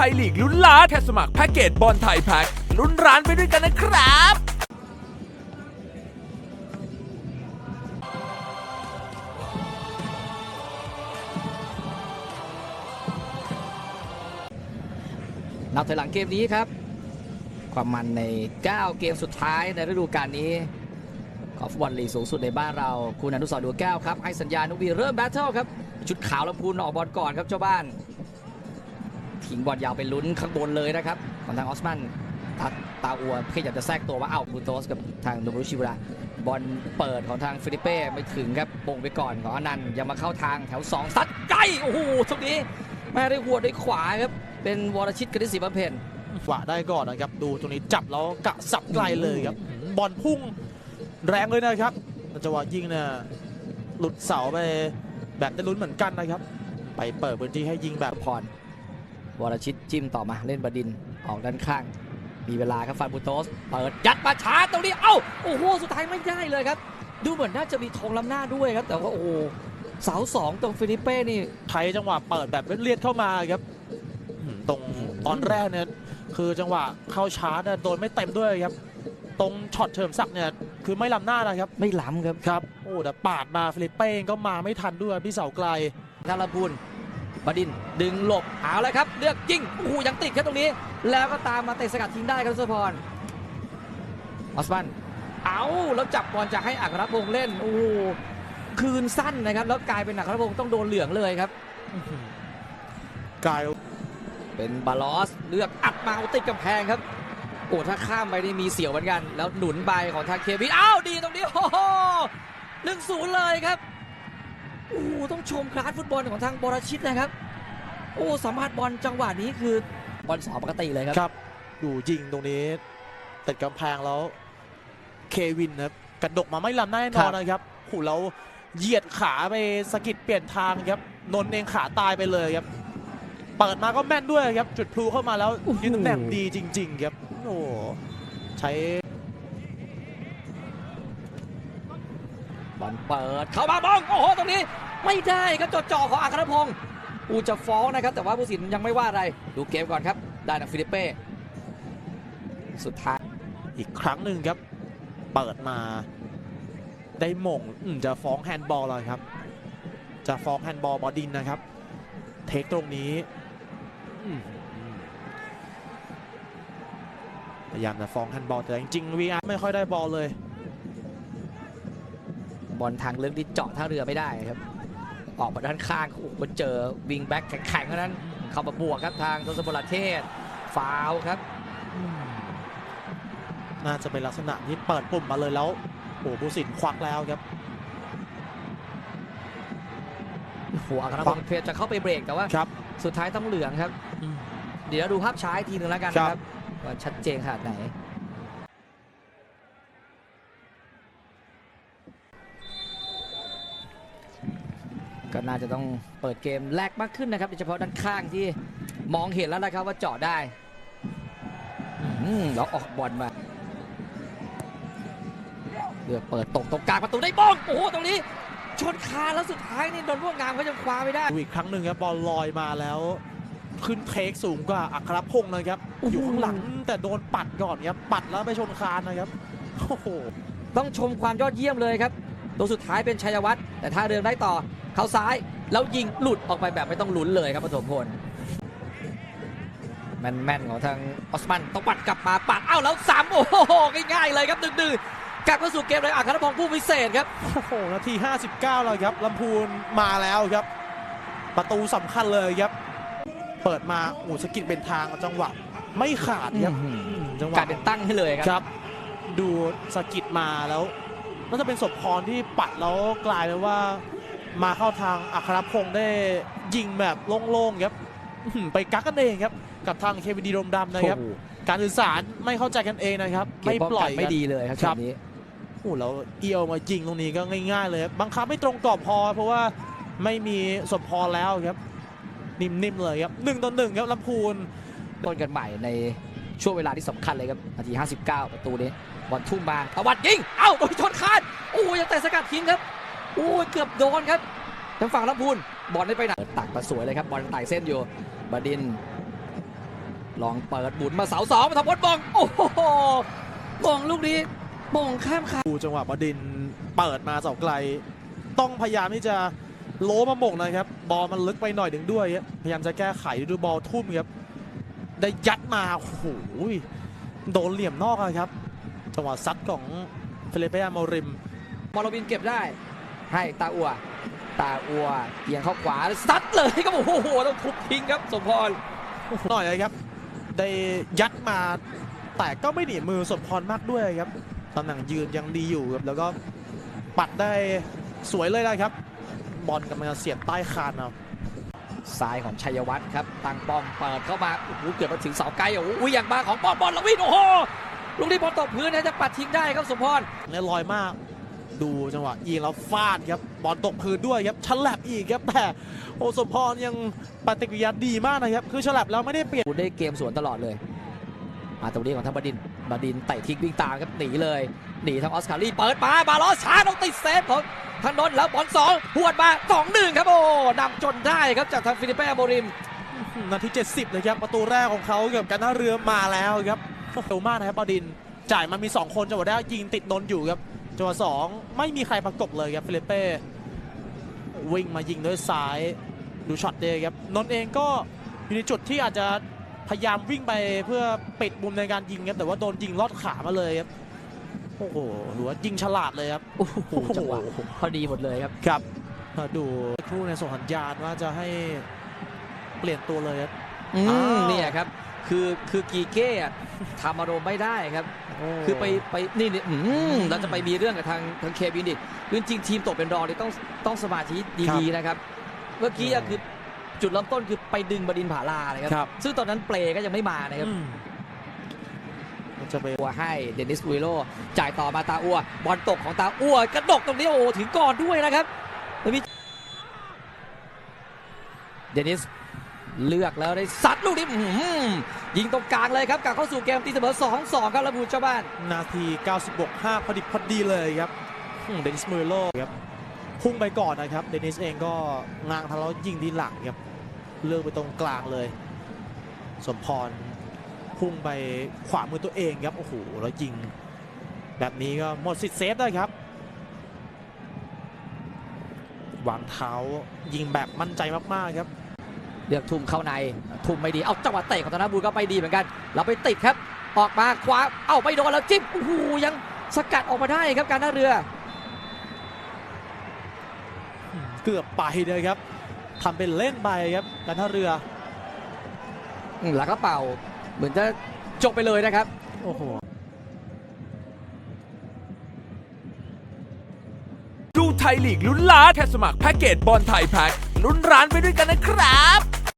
ทยลีกลุ้นล้านแค่สมัครแพ็กเกจบอลไทยแพ็กลุ้นร้านไปด้วยกันนะครับนับถอยหลังเกมนี้ครับ ความมันใน 9 เกมสุดท้ายในฤดูกาลนี้ของฟุตบอลลีกสูงสุดในบ้านเรา คุณอนุสรดวงแก้วครับ ให้สัญญาณนุวีเริ่มแบทเทิลครับ ชุดขาวลำพูนออกบอลก่อนครับเจ้าบ้าน ทิ้งบอลยาวไปลุ้นข้างบนเลยนะครับของทางออสมันตาตาอัวพยายามจะแทรกตัวว่าเอ้าบูโตสกับทางโนบรุชิวระบอลเปิดของทางฟิลิปเป้ไม่ถึงครับโป่งไปก่อนของอนันต์ยังมาเข้าทางแถว2ซัดใกล้โอ้โหตรงนี้แม่ได้หัวได้ขวาครับเป็นวรชิตกฤษศิบำเพ็ญขวาได้ก่อนนะครับดูตรงนี้จับแล้วกะสับไกลเลยครับบอลพุ่งแรงเลยนะครับจังหวะยิงเนี่ยหลุดเสาไปแบบได้ลุ้นเหมือนกันนะครับ ไปเปิดพื้นที่ให้ยิงแบบพร วรชิตจิ้มต่อมาเล่นบดินทร์ออกด้านข้าง มีเวลาครับฟานบูโตสเปิดยัดมาช้าตรงนี้เอ้าโอ้โหสุดท้ายไม่ได้เลยครับ ดูเหมือนน่าจะมีธงล้ำหน้าด้วยครับ แต่ว่าโอ้โหเสาสองตรงฟิลิปเป้นี่ไทยจังหวะเปิดแบบเลียดๆเข้ามาครับอืมตรงตอนแรกเนี่ยคือจังหวะเข้าชาร์จเนี่ยโดนไม่เต็มด้วยครับ ตรงช็อตเฉิมศักดิ์เนี่ยคือไม่ล้ำหน้านะครับ ไม่ล้ำครับครับโอ้แต่ปาดมาฟิลิปเป้เองก็มาไม่ทันด้วยพี่เสาไกลทางลำพูน บดินทร์ดึงหลบเอาเลยครับ เลือกยิงโอ้โหยังติดครับตรงนี้ แล้วก็ตามมาเตะสกัดทิ้งได้ครับสุพรออสมันเอาแล้วจับบอลจะให้อัครพงษ์เล่นโอ้โหคืนสั้นนะครับ แล้วกลายเป็นอัครพงษ์ต้องโดนเหลืองเลยครับกลายเป็นบาลอสเลือกอัดมาเอาติดกำแพงครับโอ้ถ้าข้ามไปนี่มีเสียวเหมือนกัน แล้วหนุนไปของทางเควินอ้าวดีตรงนี้โอ้โหหนึ่งศูนย์เลยครับ โอ้โหต้องชมคลาสฟุตบอลของทางบรชิตนะครับ โอ้สัมผัสบอลจังหวะนี้คือบอลสองปกติเลยครับครับ ดูยิงตรงนี้ติดกำแพงแล้วเควินนะครับกระดกมาไม่ลำแน่นอนนะครับหูเราเหยียดขาไปสะกิดเปลี่ยนทางครับนนท์เองขาตายไปเลยครับเปิดมาก็แม่นด้วยครับ จุดพลูเข้ามาแล้วโอ้โหยืนตำแหน่งดีจริง ๆ ครับโอ้ใช้บอลเปิดเข้ามาบองโอ้โหตรงนี้ ไม่ได้ครับจอจ่อของอัครพงศ์อูจะฟ้องนะครับ แต่ว่าผู้สินยังไม่ว่าอะไรดูเกมก่อนครับ ได้จากฟิลิปเป้สุดท้ายอีกครั้งหนึ่งครับ เปิดมา ได้หม่งอืมจะฟ้องแฮนด์บอลเลยครับ จะฟ้องแฮนด์บอลบอดินนะครับ เทคตรงนี้อืมพยายามจะฟ้องแฮนด์บอลแต่จริงๆ VR ไม่ค่อยได้บอลเลย บอลทางเลือกที่เจาะท่าเรือไม่ได้ครับ ออกมาด้านข้างโอ้โหมันเจอวิงแบ็กแข็งๆเท่านั้น เข้ามาบวกครับทางทศพลเทศฟาวล์ครับ น่าจะเป็นลักษณะที่เปิดปุ่มมาเลยแล้วโอ้โหผู้สินควักแล้วครับหัวอัครพงศ์เพชรจะเข้าไปเบรกแต่ว่าครับ สุดท้ายต้องเหลืองครับอืมเดี๋ยวดูภาพช้าอีกทีหนึงแล้วกันครับนะครับว่าชัดเจนขนาดไหน ก็น่าจะต้องเปิดเกมแรกมากขึ้นนะครับโดยเฉพาะด้านข้างที่มองเห็นแล้วนะครับว่าเจาะได้อืมแล้วออกบอลมาเลือกเปิดตกตรงกลางประตูได้บ้องโอ้โหตรงนี้ ชนคานแล้วสุดท้ายนี่โดนพวกงามเขายังคว้าไม่ได้ดูอีกครั้งหนึ่งครับบอลลอยมาแล้ว ขึ้นเทคสูงกว่าอัครพงศ์นะครับโอ้โหอยู่ข้างหลังแต่โดนปัดก่อนครับปัดแล้วไปชนคานนะครับโอ้โหต้องชมความยอดเยี่ยมเลยครับ ตัวสุดท้ายเป็นชัยวัฒน์แต่ท่าเรือได้ต่อ เข้าซ้ายแล้วยิงหลุดออกไปแบบไม่ต้องลุ้นเลยครับปฐมพลแม่นๆของทางออสมันต้องปัดกลับมาปัดเอ้าแล้วสามโอ้โหง่ายๆเลยครับดื้อๆกลับเข้าสู่เกมเลยอัครพงศ์ผู้พิเศษครับโอ้โหนาที 59 แล้วครับลำพูนมาแล้วครับ ประตูสำคัญเลยครับ เปิดมาโอ้สกิดเป็นทางจังหวะไม่ขาดครับอื้อหืออืมจังหกลาะยเป็นตั้งให้เลยครับครับดูสกิดมาแล้ว น่าจะเป็นศพพรที่ปัดแล้วกลายเป็นว่า มาเข้าทางอัครพงศ์ได้ยิงแบบโล่งๆครับอื้อหือไปกักกันเองครับ กับทางเควินดีรมดำนะครับโอ้โหการสื่อสารไม่เข้าใจกันเองนะครับเกไม่มป้องปล่กัอนยไม่กันดีเลยครับครัช็บอตนี้โอ้แล้วเอียวมายิงตรงนี้ก็ง่าย ๆ เลยครับบังคับไม่ตรงกรอบพอ เพราะว่าไม่มีสมพรแล้วครับ นิ่มๆเลยครับหนึ่งต่อหนึ่งครับลำพูนต้นกันใหม่ใน ช่วงเวลาที่สำคัญเลยครับนาที 59 ประตูนี้บอลทุ่มมาตะวัดยิง เอ้าโดนชนคานโอ้ยยังแต่สกัดทิ้งครับโอ้ยเกือบโดนครับทางฝั่งลำพูนบอลได้ไปไหนตักมาสวยเลยครับบอลไต่เส้นอยู่บดิน ลองเปิดบุญมาเสาสองมาทำบอลบองโอ้โหบองลูกนี้บองข้ามคาดูจังหวะบดินเปิดมาเสาไกล ต้องพยายามที่จะโล้มาหมงนะครับ บอลมันลึกไปหน่อยหนึ่งด้วย พยายามจะแก้ไขดูบอลทุ่มครับ ได้ยัดมาโอ้โหโดนเหลี่ยมนอกอะครับจังหวะซัดของเฟลิเป้อาโมริมบอลโรบินเก็บได้ ให้ตาอัว ตาอัวเอียงเข้าขวาซัดเลยครับโอ้โหต้องทุบทิ้งครับ สมพรหน่อยนะครับ ได้ยัดมา แต่ก็ไม่หนีมือสมพรมากด้วยครับตำแหน่งยืนยังดีอยู่ครับแล้วก็ปัดได้สวยเลยนะครับ บอลกำลังจะเสียบใต้คานเอา ซ้ายของชัยวัฒน์ครับตั้งป้อมเปิดเข้ามาโอ้โหเกือบมาถึงเสาไกลโอ้โหอย่างมาของบอลบอลลวินโอ้โหลูกนี้บอลตกพื้นนะจะปัดทิ้งได้ครับสมพรเนี่ยลอยมาก ดูจังหวะยิงแล้วฟาดครับบอลตกพื้นด้วยครับฉลับอีกครับแต่โอสมพรยังปฏิกิริยาดีมากนะครับ คือฉลับแล้วไม่ได้เปลี่ยนคุณได้เกมสวนตลอดเลยมาตรงนี้ของทางบดินทร์บดินทร์เตะทิ้งวิ่งตามครับหนีเลยหนีทางออสการ์ลีเปิดมาบาลอสชาร์ต้องติดเซฟของ ทางนนแล้วบอลสองหวดมาสองหนึ่งครับโอ้นำจนได้ครับจากทางฟิลิปเป้โมริมนาที 70เลยครับประตูแรกของเขาเกับการท่าเรือมาแล้วครับเร็วมากนะครับบดิน จ่ายมามี 2 คนจังหวะแรกยิงติดนนอยู่ครับจังหวะสองไม่มีใครประกบเลยครับฟิลิปเป้วิ่งมายิงด้วยซ้ายดูช็อตเดย์ครับนนเองก็อยู่ในจุดที่อาจจะพยายามวิ่งไปเพื่อปิดมุมในการยิงครับแต่ว่าโดนยิงลอดขามาเลยครับ โอ้โหหรือว่ายิงฉลาดเลยครับโอ้โหจังหวะพอดีหมดเลยครับครับมาดูครู่ในยส่งสัญญาณว่าจะให้เปลี่ยนตัวเลยครับอือ้ามวเนี่ยครับ คือคือกีเก้อะทำอารมณ์ไม่ได้ครับ คือไปไปนี่นี่อืมเราจะไปมีเรื่องกับทางทางเควินดิคือจริงๆทีมตกเป็นรองเนี่ยต้องต้องสมาธิดีๆนะครับ เมื่อกี้อะคือจุดเริ่มต้นคือไปดึงบดินทร์ผาลานะคครัรับ ซึ่งตอนนั้นเปลก็ยังไม่มานะครับอืมมัน จะไปอัวให้เดนิสอุยโลจ่ายต่อมาตาอัว บอลตกของตาอัว กระดกตรงนี้โอ้ถึงก่อนด้วยนะครับเดนิสเลือกแล้วได้ซัดลูกนี้ยิงตรงกลางเลยครับกลับเข้าสู่เกมตีเสมอ 2-2 ครับแล้วบูเจ้าบ้าน นาที 96 5 พอดิบพอดีเลยครับเดนิสมือโลครับพุ่งไปก่อนนะครับ เดนิสเองก็ง้างทะเลาะยิงทีหลังครับ เลือกไปตรงกลางเลย สมพร พุ่งไปขวามือตัวเองครับโอ้โหแล้วยิง แบบนี้ก็หมดสิทธิ์เซฟได้ครับวางเท้ายิงแบบมั่นใจมากๆครับ เลือกทุ่มเข้าในทุ่มไม่ดีเอาจังหวะเตะของธนบูรก็ไปดีเหมือนกัน เราไปติดครับ ออกมาขวาเอ้าไม่โดนแล้วจิ้มโอ้โหยังสกัดออกมาได้ครับการท่าเรือ เกือบไปเลยครับทำเป็นเล่นไปครับการท่าเรืออืมแล้วก็เป่า เหมือนจะจบไปเลยนะครับ โอ้โหดูไทยลีกลุ้นล้านแค่สมัครแพ็กเกจบอลไทยแพ็กลุ้นร้านไปด้วยกันนะครับ